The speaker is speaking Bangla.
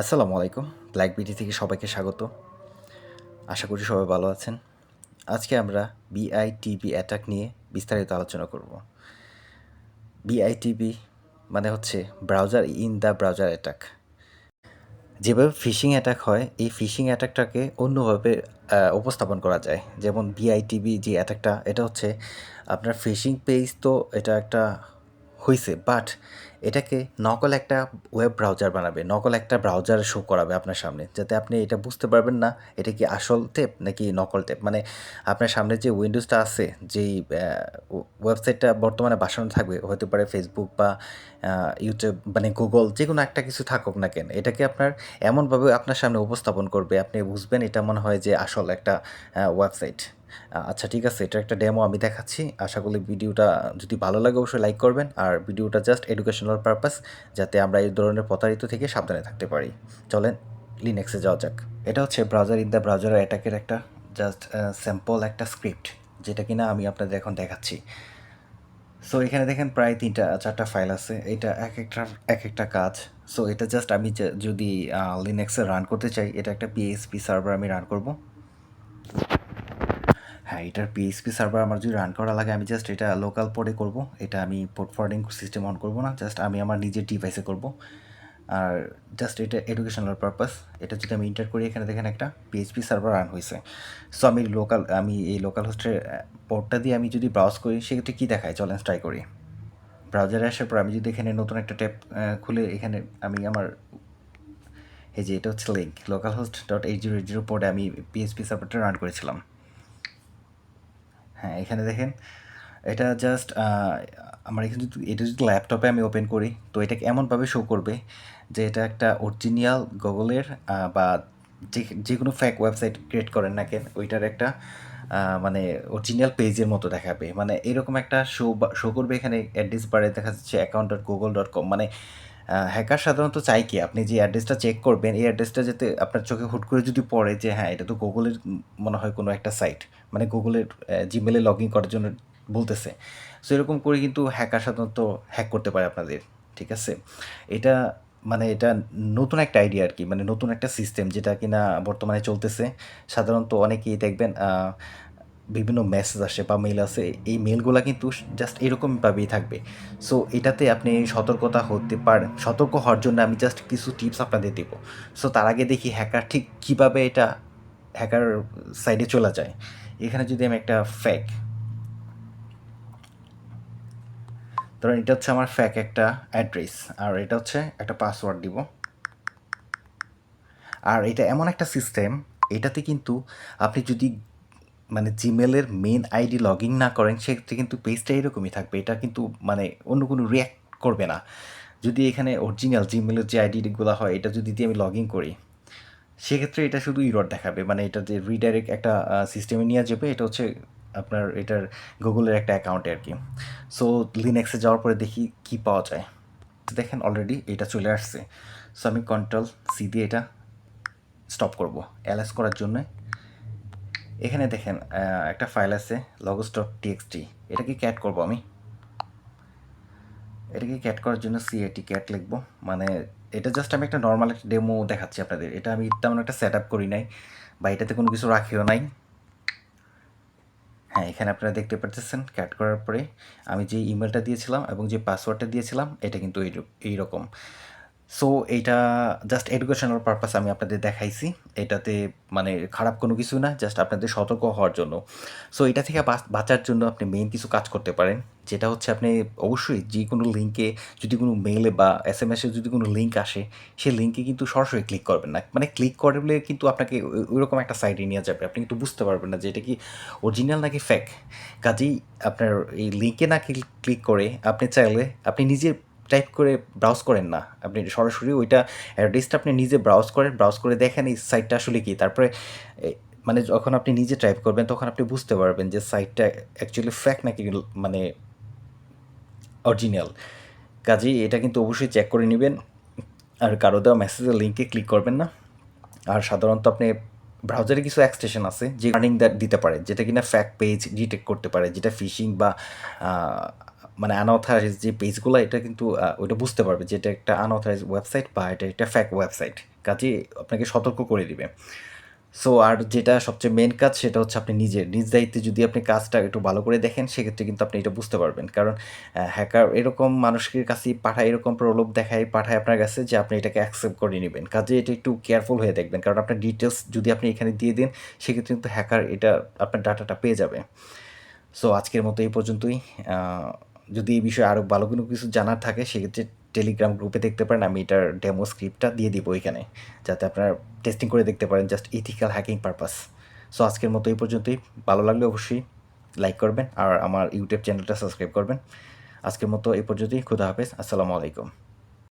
আসসালামু আলাইকুম। ব্ল্যাক বিডি থেকে সবাইকে স্বাগত। আশা করি সবাই ভালো আছেন। আজকে আমরা বিআইটিবি অ্যাটাক নিয়ে বিস্তারিত আলোচনা করব। বিআইটিবি মানে হচ্ছে browser in the browser attack যেভাবে ফিশিং অ্যাটাক হয়, এই ফিশিং অ্যাটাকটাকে অন্যভাবে উপস্থাপন করা যায়। যেমন বিআইটিবি যে অ্যাটাকটা এটা হচ্ছে আপনার ফিশিং পেজ তো এটা একটা হয়েছে বাট এটাকে নকল একটা ওয়েব ব্রাউজার বানাবে, নকল একটা ব্রাউজার শো করাবে আপনার সামনে, যাতে আপনি এটা বুঝতে পারবেন না, এটা কি আসল টেপ নাকি নকল টেপ মানে আপনার সামনে যে উইন্ডোজটা আছে, যেই ওয়েবসাইটটা বর্তমানে বাসানো থাকবে, হতে পারে ফেসবুক বা ইউটিউব মানে গুগল যে কোনো একটা কিছু থাকুক না কেন, এটাকে আপনার এমনভাবে আপনার সামনে উপস্থাপন করবে, আপনি বুঝবেন এটা মনে হয় যে আসল একটা ওয়েবসাইট আচ্ছা ঠিক আছে এটা একটা ডেমো আমি দেখাচ্ছি, আশা করি ভিডিওটা যদি ভালো লাগে অবশ্যই লাইক করবেন, আর ভিডিওটা জাস্ট এডুকেশনাল পারপাস যাতে আমরা এই ধরনের প্রতারিত থেকে সাবধানে থাকতে পারি। চলেন লিনেক্সে যাওয়া যাক। এটা হচ্ছে ব্রাউজার ইন দ্য ব্রাউজার অ্যাটাকের একটা জাস্ট স্যাম্পল একটা স্ক্রিপ্ট যেটা কিনা আমি আপনাদের এখন দেখাচ্ছি। সো এখানে দেখেন প্রায় তিনটা, চারটা ফাইল আছে। এটা এক একটা এক একটা কাজ। সো এটা জাস্ট আমি যদি লিনেক্সে রান করতে চাই, এটা একটা পিএইচপি সার্ভার আমি রান করব। হ্যাঁ এটার পিএইচপি সার্ভার আমার যদি রান করা লাগে, আমি জাস্ট এটা লোকাল পোর্টে করব। এটা আমি পোর্ট ফরওয়ার্ডিং সিস্টেম অন করব না জাস্ট আমি আমার নিজের ডিভাইসে করব। আর জাস্ট এটা এডুকেশনাল পারপাস এটা যদি আমি ইন্টার করি, এখানে দেখেন একটা পিএইচপি সার্ভার রান হয়েছে। সো আমি লোকাল আমি এই লোকাল হোস্টের পোর্টটা দিয়ে আমি যদি ব্রাউজ করি, সেক্ষেত্রে কী দেখায়? চলেন ট্রাই করি। ব্রাউজারে আসার পর আমি যদি এখানে নতুন একটা ট্যাব খুলে এখানে আমি আমার, এই যে এটা হচ্ছে link local host dot eight zero zero পোর্টে আমি পিএইচপি সার্ভারটা রান করেছিলাম। হ্যাঁ এখানে দেখেন, এটা জাস্ট আমার এখানে যদি, এটা যদি ল্যাপটপে আমি ওপেন করি, তো এটাকে এমনভাবে শো করবে যে এটা একটা অরিজিনাল গুগলের বা যে যে কোনো ফ্যাক ওয়েবসাইট ক্রিয়েট করেন না কেন, ওইটার একটা মানে অরিজিনাল পেজের মতো দেখাবে। মানে এরকম একটা শো শো করবে এখানে, অ্যাড্রেস বারে দেখা যাচ্ছে account dot Google dot com মানে হ্যাকার সাধারণত চাই কি? আপনি যে অ্যাড্রেসটা চেক করবেন, এই অ্যাড্রেসটা যাতে আপনার চোখে হুট করে যদি পড়ে যে হ্যাঁ এটা তো গুগলের মনে হয় কোনো একটা সাইট মানে গুগলের জিমেলে লগ ইন করার জন্য বলতেছে। সো এরকম করে কিন্তু হ্যাকার সাধারণত হ্যাক করতে পারে আপনাদের, ঠিক আছে? এটা মানে এটা নতুন একটা আইডিয়া আর কি মানে নতুন একটা সিস্টেম যেটা কিনা বর্তমানে চলতেছে। সাধারণত অনেকেই দেখবেন বিভিন্ন মেসেজ আসে বা মেল আসে, এই মেলগুলো কিন্তু জাস্ট এরকমভাবেই থাকবে। সো এটাতে আপনি সতর্কতা হতে পারেন। সতর্ক হওয়ার জন্য আমি জাস্ট কিছু টিপস আপনাদের দেব। সো তার আগে দেখি হ্যাকার ঠিক কীভাবে এটা হ্যাকার সাইডে চলে যায়। এখানে যদি আমি একটা ফ্যাক ধরেন এটা হচ্ছে আমার ফ্যাক একটা অ্যাড্রেস আর এটা হচ্ছে একটা পাসওয়ার্ড দিব। আর এটা এমন একটা সিস্টেম এটাতে কিন্তু আপনি যদি মানে জিমেলের মেন আইডি লগ ইন না করেন, সেক্ষেত্রে কিন্তু পেজটা এরকমই থাকবে। এটা কিন্তু মানে অন্য কোনো রিয়াক্ট করবে না। যদি এখানে অরিজিনাল জিমেলের যে আইডিগুলো হয়, এটা যদি দিয়ে আমি লগ ইন করি, সেক্ষেত্রে এটা শুধু ইরর দেখাবে। মানে এটা যে রিডাইরেক্ট একটা সিস্টেমে নিয়ে যাবে, এটা হচ্ছে আপনার, এটার গুগলের একটা অ্যাকাউন্টে আর কি। সো লিনেক্সে যাওয়ার পরে দেখি কি পাওয়া যায়। দেখেন অলরেডি এটা চলে আসছে। সো আমি কন্ট্রোল সি দিয়ে এটা স্টপ করব। অ্যালাস করার জন্য এখানে দেখেন একটা ফাইল আছে লগস ডট টিএক্সটি এটাকে ক্যাট করব আমি? এটাকে ক্যাট করার জন্য সিএটি ক্যাট লিখব? মানে এটা জাস্ট আমি একটা নর্মাল একটা ডেমো দেখাচ্ছি আপনাদের। এটা আমি তেমন একটা সেট আপ করি নাই, বা এটাতে কোনো কিছু রাখিও নাই। হ্যাঁ এখানে আপনারা দেখতে পাচ্ছেন ক্যাট করার পরে আমি যে ইমেলটা দিয়েছিলাম এবং যে পাসওয়ার্ডটা দিয়েছিলাম, এটা কিন্তু এই- এইরকম সো এইটা জাস্ট এডুকেশনাল পারপাস আমি আপনাদের দেখাইছি। এটাতে মানে খারাপ কোনো কিছু না জাস্ট আপনাদের সতর্ক হওয়ার জন্য। সো এটা থেকে বাঁচ- বাঁচার জন্য আপনি মেইন কিছু কাজ করতে পারেন। যেটা হচ্ছে আপনি অবশ্যই যে কোনো লিঙ্কে যদি কোনো মেইলে বা এস এম এসে যদি কোনো লিঙ্ক আসে, সেই লিঙ্কে কিন্তু সরাসরি ক্লিক করবেন না। মানে ক্লিক করলে কিন্তু আপনাকে ওই- ওইরকম একটা সাইডে নিয়ে যাবে। আপনি কিন্তু বুঝতে পারবেন না যে এটা কি অরিজিনাল নাকি ফ্যাক কাজেই আপনার এই লিঙ্কে না ক্লিক করে আপনি চাইলে আপনি নিজে টাইপ করে ব্রাউজ করেন না। আপনি সরাসরি ওইটা অ্যাড্রেসটা আপনি নিজে ব্রাউজ করেন ব্রাউজ করে দেখেন এই সাইটটা আসলে কি। তারপরে মানে যখন আপনি নিজে টাইপ করবেন তখন আপনি বুঝতে পারবেন যে সাইটটা অ্যাকচুয়ালি ফ্যাক নাকি মানে অরিজিনাল কাজেই এটা কিন্তু অবশ্যই চেক করে নেবেন। আর কারও দেওয়া মেসেজের লিঙ্কে ক্লিক করবেন না। আর সাধারণত আপনি ব্রাউজারে কিছু এক্সটেশন আছে, যে রানিং দিতে পারে, যেটা কিনা ফ্যাক পেজ ডিটেক্ট করতে পারে, যেটা ফিশিং বা মানে আনঅথরাইজ যে পেজগুলো, এটা কিন্তু ওইটা বুঝতে পারবে যে এটা একটা আনঅথরাইজ ওয়েবসাইট বা এটা একটা ফ্যাক ওয়েবসাইট। কাজে আপনাকে সতর্ক করে দিবে। সো আর যেটা সবচেয়ে মেন কাজ, সেটা হচ্ছে আপনি নিজের নিজ দায়িত্বে যদি আপনি কাজটা একটু ভালো করে দেখেন, সেক্ষেত্রে কিন্তু আপনি এটা বুঝতে পারবেন। কারণ হ্যাকার এরকম মানুষের কাছে পাঠায়, এরকম প্রলোভ দেখায়, পাঠায় আপনার কাছে যে আপনি এটাকে অ্যাকসেপ্ট করে নেবেন কাজে এটা একটু কেয়ারফুল হয়ে দেখবেন। কারণ আপনার ডিটেলস যদি আপনি এখানে দিয়ে দেন, সেক্ষেত্রে কিন্তু হ্যাকার এটা আপনার ডাটাটা পেয়ে যাবে। সো আজকের মতো এই পর্যন্তই। যদি এই বিষয়ে আরও ভালো কোনো কিছু জানার থাকে, সেক্ষেত্রে টেলিগ্রাম গ্রুপে দেখতে পারেন। আমি এটার ডেমো স্ক্রিপ্টটা দিয়ে দিব এখানে। যাতে আপনারা টেস্টিং করে দেখতে পারেন just ethical hacking purpose. So আজকের মতো এই পর্যন্তই। ভালো লাগলে অবশ্যই লাইক করবেন, আর আমার ইউটিউব চ্যানেলটা সাবস্ক্রাইব করবেন। আজকের মতো এই পর্যন্তই। খুদা হাফেজ। আসসালামু আলাইকুম।